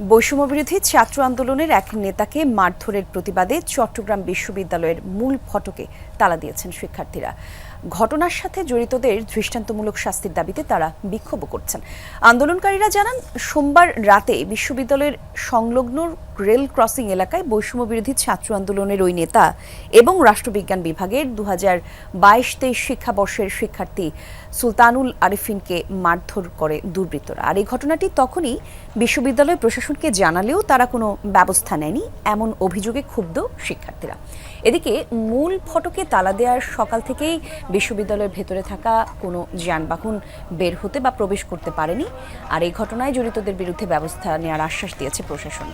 বৈষম্য বিরোধী ছাত্র আন্দোলনের এক নেতাকে মারধরের প্রতিবাদে চট্টগ্রাম বিশ্ববিদ্যালয়ের মূল ফটকে তালা দিয়েছেন শিক্ষার্থীরা। ঘটনার সাথে জড়িতদের দৃষ্টান্তমূলক শাস্তির দাবিতে তারা বিক্ষোভ করছেন। আন্দোলনকারীরা জানান, সোমবার রাতে বিশ্ববিদ্যালয়ের সংলগ্ন রেল ক্রসিং এলাকায় বৈষম্য বিরোধী ছাত্র আন্দোলনের ওই নেতা এবং রাষ্ট্রবিজ্ঞান বিভাগের দু হাজার বাইশ তেইশ শিক্ষাবর্ষের শিক্ষার্থী সুলতানুল আরিফিনকে মারধর করে দুর্বৃত্তরা। আর এই ঘটনাটি তখনই বিশ্ববিদ্যালয় প্রশাসনকে জানালেও তারা কোনো ব্যবস্থা নেয়নি, এমন অভিযোগে ক্ষুব্ধ শিক্ষার্থীরা। এদিকে মূল ফটকে তালা দেওয়ার সকাল থেকেই বিশ্ববিদ্যালয়ের ভেতরে থাকা কোনো যানবাহন বের হতে বা প্রবেশ করতে পারেনি। আর এই ঘটনায় জড়িতদের বিরুদ্ধে ব্যবস্থা নেওয়ার আশ্বাস দিয়েছে প্রশাসন।